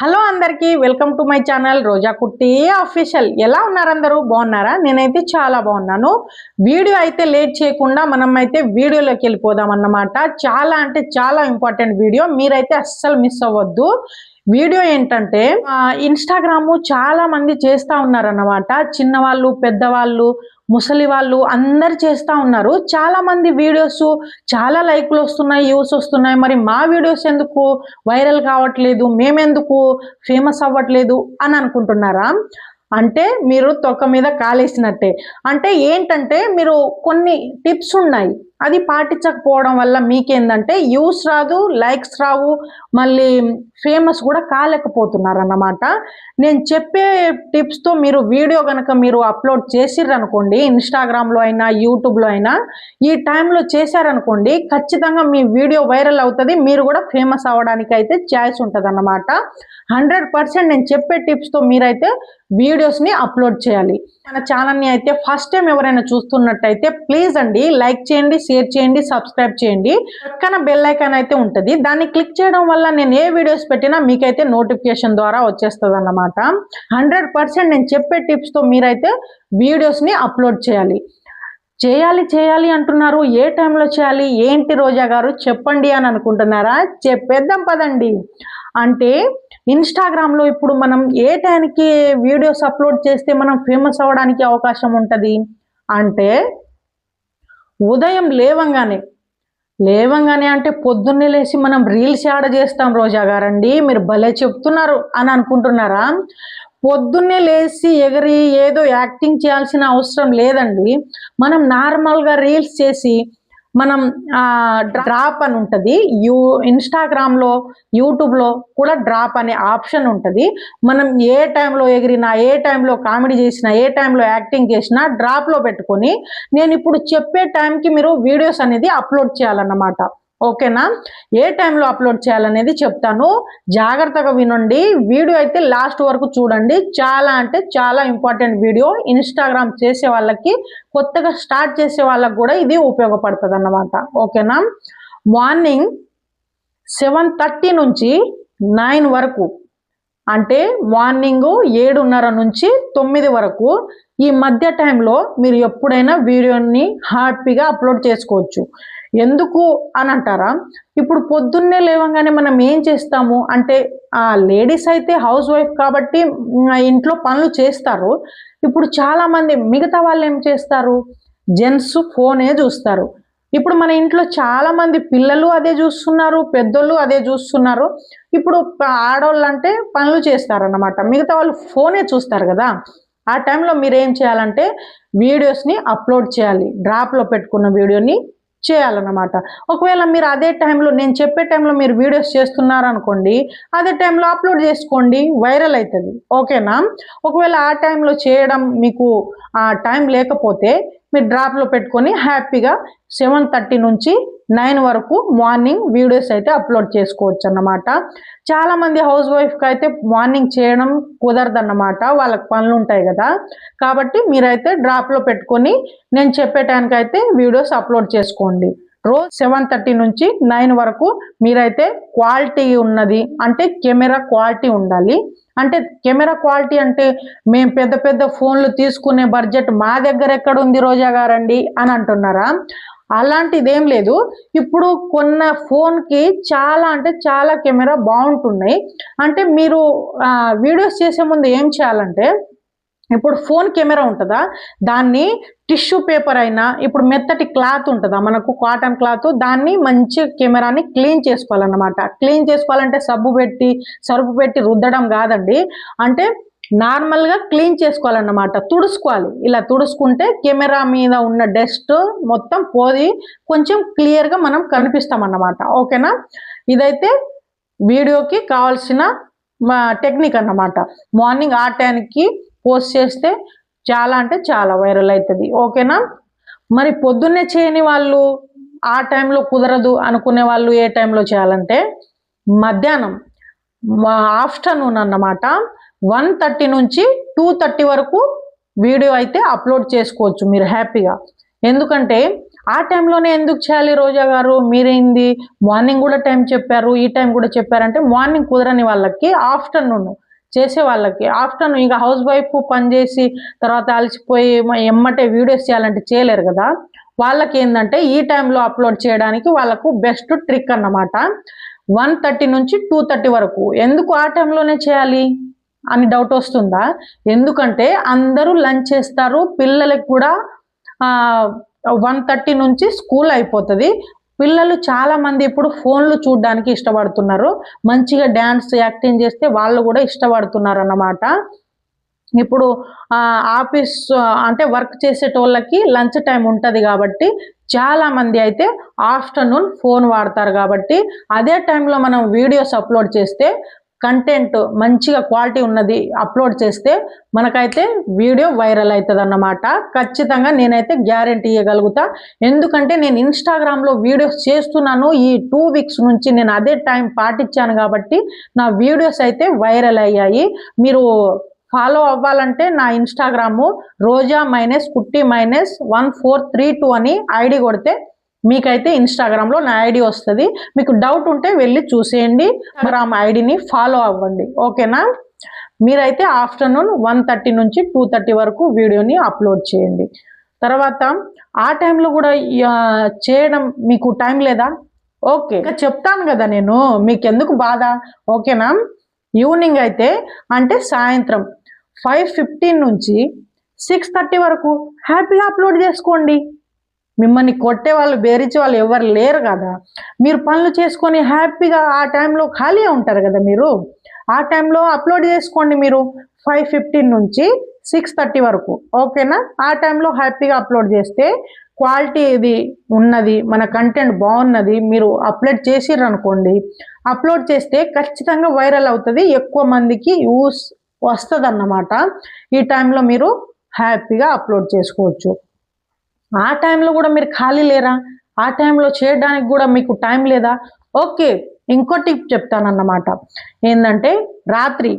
Hello అందరికీ welcome to my channel Roja Kutti official ఎలా ఉన్నారు అందరూ? బాగున్నారా? నేనైతే చాలా బాగున్నాను. వీడియో అయితే లేట్ చేయకుండా మనం అయితే వీడియోలోకి వెళ్ళిపోదాం అన్నమాట. చాలా అంటే చాలా ఇంపార్టెంట్ వీడియో. మీరైతే అస్సలు మిస్ అవ్వద్దు. వీడియో ఏంటంటే ఇన్స్టాగ్రాము చాలా మంది చేస్తూ ఉన్నారన్నమాట. చిన్నవాళ్ళు పెద్దవాళ్ళు ముసలి వాళ్ళు అందరు చేస్తూ ఉన్నారు. చాలా మంది వీడియోస్ చాలా లైక్లు వస్తున్నాయి వ్యూస్ వస్తున్నాయి. మరి మా వీడియోస్ ఎందుకు వైరల్ కావట్లేదు? మేమెందుకు ఫేమస్ అవ్వట్లేదు అని అనుకుంటున్నారా? అంటే మీరు తొక్క మీద కాలేసినట్టే. అంటే ఏంటంటే మీరు కొన్ని టిప్స్ ఉన్నాయి. అది పాటించకపోవడం వల్ల మీకేందంటే యూస్ రాదు లైక్స్ రావు మళ్ళీ ఫేమస్ కూడా కాలేకపోతున్నారు అన్నమాట నేను చెప్పే టిప్స్తో మీరు వీడియో కనుక మీరు అప్లోడ్ చేసిర్రు అనుకోండి ఇన్స్టాగ్రామ్లో అయినా యూట్యూబ్లో అయినా ఈ టైంలో చేశారనుకోండి ఖచ్చితంగా మీ వీడియో వైరల్ అవుతుంది మీరు కూడా ఫేమస్ అవ్వడానికి అయితే ఛాయిస్ ఉంటుంది అన్నమాట హండ్రెడ్ పర్సెంట్ నేను చెప్పే టిప్స్తో మీరైతే వీడియోస్ని అప్లోడ్ చేయాలి. మన ఛానల్ని అయితే ఫస్ట్ టైం ఎవరైనా చూస్తున్నట్టయితే ప్లీజ్ అండి లైక్ చేయండి షేర్ చేయండి సబ్స్క్రైబ్ చేయండి. పక్కన బెల్ ఐకాన్ అయితే ఉంటుంది. దాన్ని క్లిక్ చేయడం వల్ల నేను ఏ వీడియోస్ పెట్టినా మీకైతే నోటిఫికేషన్ ద్వారా వచ్చేస్తుంది అన్నమాట హండ్రెడ్ పర్సెంట్ నేను చెప్పే టిప్స్తో మీరైతే వీడియోస్ని అప్లోడ్ చేయాలి. చేయాలి చేయాలి అంటున్నారు. ఏ టైంలో చేయాలి? ఏంటి రోజా గారు? చెప్పండి అని అనుకుంటున్నారా? చెప్పేద్దాం పదండి. అంటే ఇన్స్టాగ్రామ్లో ఇప్పుడు మనం ఏ టైంకి వీడియోస్ అప్లోడ్ చేస్తే మనం ఫేమస్ అవ్వడానికి అవకాశం ఉంటుంది? అంటే ఉదయం లేవంగానే లేవంగానే అంటే పొద్దున్నే లేచి మనం రీల్స్ యాడ్ చేస్తాం రోజా గారండి మీరు భలే చెప్తున్నారు అని అనుకుంటున్నారా? పొద్దున్నే లేచి ఎగిరి ఏదో యాక్టింగ్ చేయాల్సిన అవసరం లేదండి. మనం నార్మల్గా రీల్స్ చేసి మనం డ్రాప్ అని ఉంటుంది. యూ ఇన్స్టాగ్రామ్లో యూట్యూబ్లో కూడా డ్రాప్ అనే ఆప్షన్ ఉంటుంది. మనం ఏ టైంలో ఎగిరినా ఏ టైంలో కామెడీ చేసినా ఏ టైంలో యాక్టింగ్ చేసినా డ్రాప్లో పెట్టుకొని నేను ఇప్పుడు చెప్పే టైంకి మీరు వీడియోస్ అనేది అప్లోడ్ చేయాలన్నమాట. ఓకేనా? ఏ టైంలో అప్లోడ్ చేయాలనేది చెప్తాను. జాగ్రత్తగా వినండి. వీడియో అయితే లాస్ట్ వరకు చూడండి. చాలా అంటే చాలా ఇంపార్టెంట్ వీడియో. ఇన్స్టాగ్రామ్ చేసే వాళ్ళకి కొత్తగా స్టార్ట్ చేసే వాళ్ళకి కూడా ఇది ఉపయోగపడుతుంది అన్నమాట ఓకేనా? మార్నింగ్ సెవెన్ థర్టీ నుంచి నైన్ వరకు అంటే మార్నింగ్ ఏడున్నర నుంచి తొమ్మిది వరకు ఈ మధ్య టైంలో మీరు ఎప్పుడైనా వీడియోని హ్యాపీగా అప్లోడ్ చేసుకోవచ్చు. ఎందుకు అని అంటారా? ఇప్పుడు పొద్దున్నే లేవగానే మనం ఏం చేస్తాము? అంటే ఆ లేడీస్ అయితే హౌస్ వైఫ్ కాబట్టి ఇంట్లో పనులు చేస్తారు. ఇప్పుడు చాలామంది మిగతా వాళ్ళు ఏం చేస్తారు? జెంట్స్ ఫోనే చూస్తారు. ఇప్పుడు మన ఇంట్లో చాలామంది పిల్లలు అదే చూస్తున్నారు పెద్దోళ్ళు అదే చూస్తున్నారు. ఇప్పుడు ఆడవాళ్ళు అంటే పనులు చేస్తారన్నమాట. మిగతా వాళ్ళు ఫోనే చూస్తారు కదా. ఆ టైంలో మీరు ఏం చేయాలంటే వీడియోస్ని అప్లోడ్ చేయాలి. డ్రాప్లో పెట్టుకున్న వీడియోని చేయాలన్నమాట. ఒకవేళ మీరు అదే టైంలో నేను చెప్పే టైంలో మీరు వీడియోస్ చేస్తున్నారనుకోండి అదే టైంలో అప్లోడ్ చేసుకోండి వైరల్ అవుతుంది ఓకేనా ఒకవేళ ఆ టైంలో చేయడం మీకు ఆ టైం లేకపోతే మీరు డ్రాప్లో పెట్టుకొని హ్యాపీగా సెవెన్ థర్టీ నుంచి నైన్ వరకు మార్నింగ్ వీడియోస్ అయితే అప్లోడ్ చేసుకోవచ్చు అన్నమాట చాలామంది హౌస్ వైఫ్కి అయితే మార్నింగ్ చేయడం కుదరదన్నమాట. వాళ్ళకి పనులు ఉంటాయి కదా. కాబట్టి మీరైతే డ్రాప్లో పెట్టుకొని నేను చెప్పే టైంకి అయితే వీడియోస్ అప్లోడ్ చేసుకోండి. రోజు సెవెన్ థర్టీ నుంచి నైన్ వరకు మీరైతే క్వాలిటీ ఉన్నది అంటే కెమెరా క్వాలిటీ ఉండాలి. అంటే కెమెరా క్వాలిటీ అంటే మేము పెద్ద పెద్ద ఫోన్లు తీసుకునే బడ్జెట్ మా దగ్గర ఎక్కడ ఉంది రోజా గారండి అని అంటున్నారా? అలాంటిది ఏం లేదు. ఇప్పుడు కొన్న ఫోన్కి చాలా అంటే చాలా కెమెరా బాగుంటున్నాయి అంటే మీరు వీడియోస్ చేసే ముందు ఏం చేయాలంటే ఇప్పుడు ఫోన్ కెమెరా ఉంటుందా? దాన్ని టిష్యూ పేపర్ అయినా ఇప్పుడు మెత్తటి క్లాత్ ఉంటుందా? మనకు కాటన్ క్లాత్ దాన్ని మంచి కెమెరాని క్లీన్ చేసుకోవాలన్నమాట. క్లీన్ చేసుకోవాలంటే సబ్బు పెట్టి సరుపు పెట్టి రుద్దడం కాదండి. అంటే నార్మల్గా క్లీన్ చేసుకోవాలన్నమాట. తుడుచుకోవాలి. ఇలా తుడుచుకుంటే కెమెరా మీద ఉన్న డస్ట్ మొత్తం పోది కొంచెం క్లియర్గా మనం కనిపిస్తామన్నమాట. ఓకేనా ఇదైతే వీడియోకి కావాల్సిన టెక్నిక్ అన్నమాట. మార్నింగ్ ఆ టైంకి పోస్ట్ చేస్తే చాలా అంటే చాలా వైరల్ అవుతుంది ఓకేనా మరి పొద్దున్నే చేయని వాళ్ళు ఆ టైంలో కుదరదు అనుకునే వాళ్ళు ఏ టైంలో చేయాలంటే మధ్యాహ్నం ఆఫ్టర్నూన్ అన్నమాట. వన్ థర్టీ నుంచి టూ థర్టీ వరకు వీడియో అయితే అప్లోడ్ చేసుకోవచ్చు మీరు హ్యాపీగా. ఎందుకంటే ఆ టైంలోనే ఎందుకు చేయాలి రోజా గారు? మీరేంది? మార్నింగ్ కూడా టైం చెప్పారు ఈ టైం కూడా చెప్పారంటే మార్నింగ్ కుదరని వాళ్ళకి ఆఫ్టర్నూన్ చేసే వాళ్ళకి. ఆఫ్టర్నూన్ ఇంకా హౌస్ వైఫ్ పని చేసి తర్వాత అలసిపోయి ఎమ్మటే వీడియోస్ చేయాలంటే చేయలేరు కదా. వాళ్ళకి ఏంటంటే ఈ టైంలో అప్లోడ్ చేయడానికి వాళ్ళకు బెస్ట్ ట్రిక్ అన్నమాట. వన్ థర్టీ నుంచి టూ థర్టీ వరకు. ఎందుకు ఆ టైంలోనే చేయాలి? అని డౌట్ వస్తుందా? ఎందుకంటే అందరూ లంచ్ చేస్తారు పిల్లలకి కూడా వన్ థర్టీ నుంచి స్కూల్ అయిపోతుంది. పిల్లలు చాలా మంది ఇప్పుడు ఫోన్లు చూడడానికి ఇష్టపడుతున్నారు. మంచిగా డ్యాన్స్ యాక్టింగ్ చేస్తే వాళ్ళు కూడా ఇష్టపడుతున్నారు అన్నమాట ఇప్పుడు ఆఫీస్ అంటే వర్క్ చేసేటోళ్ళకి లంచ్ టైం ఉంటుంది కాబట్టి చాలా మంది అయితే ఆఫ్టర్నూన్ ఫోన్ వాడతారు కాబట్టి అదే టైంలో మనం వీడియోస్ అప్లోడ్ చేస్తే కంటెంట్ మంచిగా క్వాలిటీ ఉన్నది అప్లోడ్ చేస్తే మనకైతే వీడియో వైరల్ అవుతుంది అన్నమాట ఖచ్చితంగా నేనైతే గ్యారంటీ ఇవ్వగలుగుతా ఎందుకంటే నేను ఇన్స్టాగ్రామ్లో వీడియోస్ చేస్తున్నాను. ఈ టూ వీక్స్ నుంచి నేను అదే టైం పాటించాను కాబట్టి నా వీడియోస్ అయితే వైరల్ అయ్యాయి. మీరు ఫాలో అవ్వాలంటే నా Instagram Roja minus Kutti minus one four three two అని ఐడి కొడితే మీకైతే ఇన్స్టాగ్రామ్లో నా ఐడి వస్తుంది. మీకు డౌట్ ఉంటే వెళ్ళి చూసేయండి. ఇన్స్టాగ్రామ్ ఐడిని ఫాలో అవ్వండి. ఓకేనా? మీరైతే ఆఫ్టర్నూన్ వన్ థర్టీ నుంచి టూ థర్టీ వరకు వీడియోని అప్లోడ్ చేయండి. తర్వాత ఆ టైంలో కూడా చేయడం మీకు టైం లేదా? ఓకే ఇంకా చెప్తాను కదా నేను. మీకు ఎందుకు బాధ? ఓకేనా? ఈవినింగ్ అయితే అంటే సాయంత్రం. ఫైవ్ ఫిఫ్టీన్ నుంచి సిక్స్ థర్టీ వరకు హ్యాపీగా అప్లోడ్ చేసుకోండి. మిమ్మల్ని కొట్టే వాళ్ళు బేరించే వాళ్ళు ఎవరు లేరు కదా. మీరు పనులు చేసుకొని హ్యాపీగా ఆ టైంలో ఖాళీ ఉంటారు కదా మీరు. ఆ టైంలో అప్లోడ్ చేసుకోండి మీరు ఫైవ్ ఫిఫ్టీన్ నుంచి సిక్స్ థర్టీ వరకు. ఓకేనా? ఆ టైంలో హ్యాపీగా అప్లోడ్ చేస్తే క్వాలిటీ ఇది ఉన్నది మన కంటెంట్ బాగున్నది మీరు అప్లోడ్ చేసిర్రు అనుకోండి అప్లోడ్ చేస్తే ఖచ్చితంగా వైరల్ అవుతుంది ఎక్కువ మందికి యూస్ వస్తుంది అన్నమాట ఈ టైంలో మీరు హ్యాపీగా అప్లోడ్ చేసుకోవచ్చు. ఆ టైంలో కూడా మీరు ఖాళీ లేరా? ఆ టైంలో చేయడానికి కూడా మీకు టైం లేదా? ఓకే ఇంకో టిప్ చెప్తానన్నమాట. ఏంటంటే రాత్రి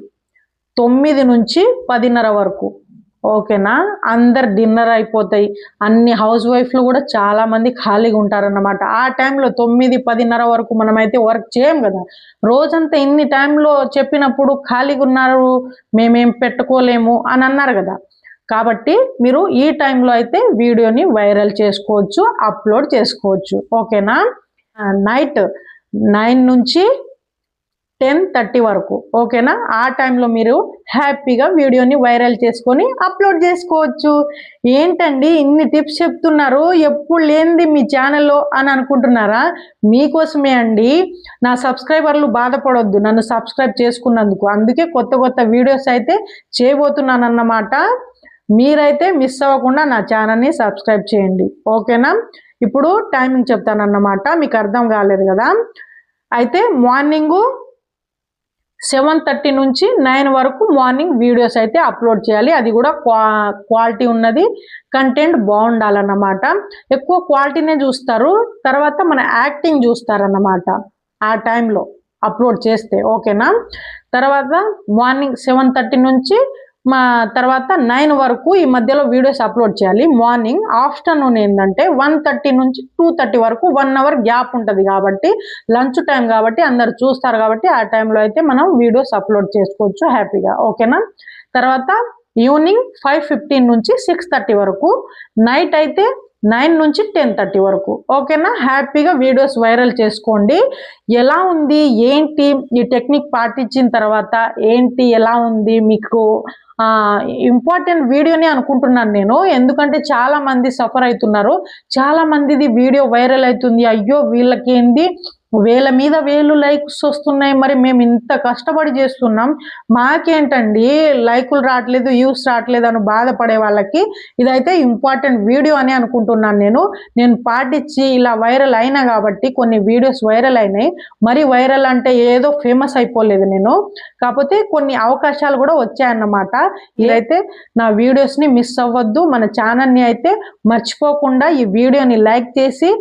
తొమ్మిది నుంచి పదిన్నర వరకు ఓకేనా? అందరు డిన్నర్ అయిపోతాయి. అన్ని హౌస్ వైఫ్లు కూడా చాలామంది ఖాళీగా ఉంటారన్నమాట. ఆ టైంలో తొమ్మిది పదిన్నర వరకు మనమైతే వర్క్ చేయం కదా. రోజంతా ఇన్ని టైంలో చెప్పినప్పుడు ఖాళీగా ఉన్నారు మేమేం పెట్టుకోలేము అని అన్నారు కదా. కాబట్టి మీరు ఈ టైంలో అయితే వీడియోని వైరల్ చేసుకోవచ్చు అప్లోడ్ చేసుకోవచ్చు. ఓకేనా? నైట్ నైన్ నుంచి టెన్ థర్టీ వరకు ఓకేనా? ఆ టైంలో మీరు హ్యాపీగా వీడియోని వైరల్ చేసుకొని అప్లోడ్ చేసుకోవచ్చు. ఏంటండి ఇన్ని టిప్స్ చెప్తున్నారు? ఎప్పుడు లేనిది మీ ఛానల్లో అని అనుకుంటున్నారా? మీకోసమే అండి. నా సబ్స్క్రైబర్లు బాధపడొద్దు. నన్ను సబ్స్క్రైబ్ చేసుకున్నందుకు. అందుకే కొత్త కొత్త వీడియోస్ అయితే చేయబోతున్నాను అన్నమాట మీరైతే మిస్ అవ్వకుండా నా ఛానల్ని సబ్స్క్రైబ్ చేయండి. ఓకేనా? ఇప్పుడు టైమింగ్ చెప్తానన్నమాట. మీకు అర్థం కాలేదు కదా? అయితే మార్నింగు సెవెన్ థర్టీ నుంచి నైన్ వరకు మార్నింగ్ వీడియోస్ అయితే అప్లోడ్ చేయాలి. అది కూడా క్వా క్వాలిటీ ఉన్నది. కంటెంట్ బాగుండాలన్నమాట. ఎక్కువ క్వాలిటీనే చూస్తారు. తర్వాత మన యాక్టింగ్ చూస్తారన్నమాట. ఆ టైంలో అప్లోడ్ చేస్తే ఓకేనా తర్వాత మార్నింగ్ సెవెన్ థర్టీ నుంచి మా తర్వాత నైన్ వరకు ఈ మధ్యలో వీడియోస్ అప్లోడ్ చేయాలి. మార్నింగ్ ఆఫ్టర్నూన్ ఏంటంటే వన్ థర్టీ నుంచి టూ థర్టీ వరకు వన్ అవర్ గ్యాప్ ఉంటుంది కాబట్టి లంచ్ టైం కాబట్టి అందరు చూస్తారు కాబట్టి ఆ టైంలో అయితే మనం వీడియోస్ అప్లోడ్ చేసుకోవచ్చు హ్యాపీగా ఓకేనా తర్వాత ఈవినింగ్ ఫైవ్ ఫిఫ్టీన్ నుంచి సిక్స్ థర్టీ వరకు నైట్ అయితే నైన్ నుంచి టెన్ థర్టీ వరకు. ఓకేనా? హ్యాపీగా వీడియోస్ వైరల్ చేసుకోండి. ఎలా ఉంది? ఏంటి? ఈ టెక్నిక్ పాటించిన తర్వాత ఏంటి? ఎలా ఉంది? మీకు ఇంపార్టెంట్ వీడియోని అనుకుంటున్నాను నేను. ఎందుకంటే చాలా మంది సఫర్ అవుతున్నారు. చాలా మందిది వీడియో వైరల్ అవుతుంది. అయ్యో వీళ్ళకేంది? వేల మీద వేలు లైక్స్ వస్తున్నాయి. మరి మేము ఇంత కష్టపడి చేస్తున్నాం. మాకేంటండి? లైకులు రావట్లేదు వ్యూస్ రావట్లేదు అని బాధపడే వాళ్ళకి ఇదైతే ఇంపార్టెంట్ వీడియో అని అనుకుంటున్నాను నేను. నేను పాటించి ఇలా వైరల్ అయినా కాబట్టి కొన్ని వీడియోస్ వైరల్ అయినాయి. మరి వైరల్ అంటే ఏదో ఫేమస్ అయిపోలేదు నేను. కాకపోతే కొన్ని అవకాశాలు కూడా వచ్చాయన్నమాట. ఇదైతే నా వీడియోస్ని మిస్ అవ్వద్దు. మన ఛానల్ని అయితే మర్చిపోకుండా ఈ వీడియోని లైక్ చేసి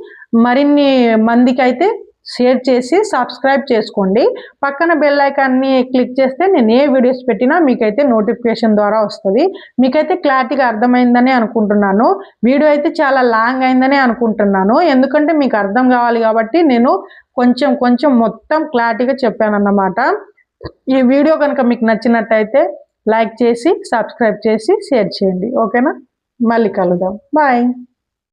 మరిన్ని మందికి అయితే షేర్ చేసి సబ్స్క్రైబ్ చేసుకోండి. పక్కన బెల్ ఐకాన్ని క్లిక్ చేస్తే నేను ఏ వీడియోస్ పెట్టినా మీకైతే నోటిఫికేషన్ ద్వారా వస్తుంది. మీకైతే క్లారిటీగా అర్థమైందని అనుకుంటున్నాను. వీడియో అయితే చాలా లాంగ్ అయిందని అనుకుంటున్నాను. ఎందుకంటే మీకు అర్థం కావాలి కాబట్టి నేను కొంచెం కొంచెం మొత్తం క్లారిటీగా చెప్పానన్నమాట. ఈ వీడియో కనుక మీకు నచ్చినట్టయితే లైక్ చేసి సబ్స్క్రైబ్ చేసి షేర్ చేయండి. ఓకేనా మళ్ళీ కలుద్దాం. బాయ్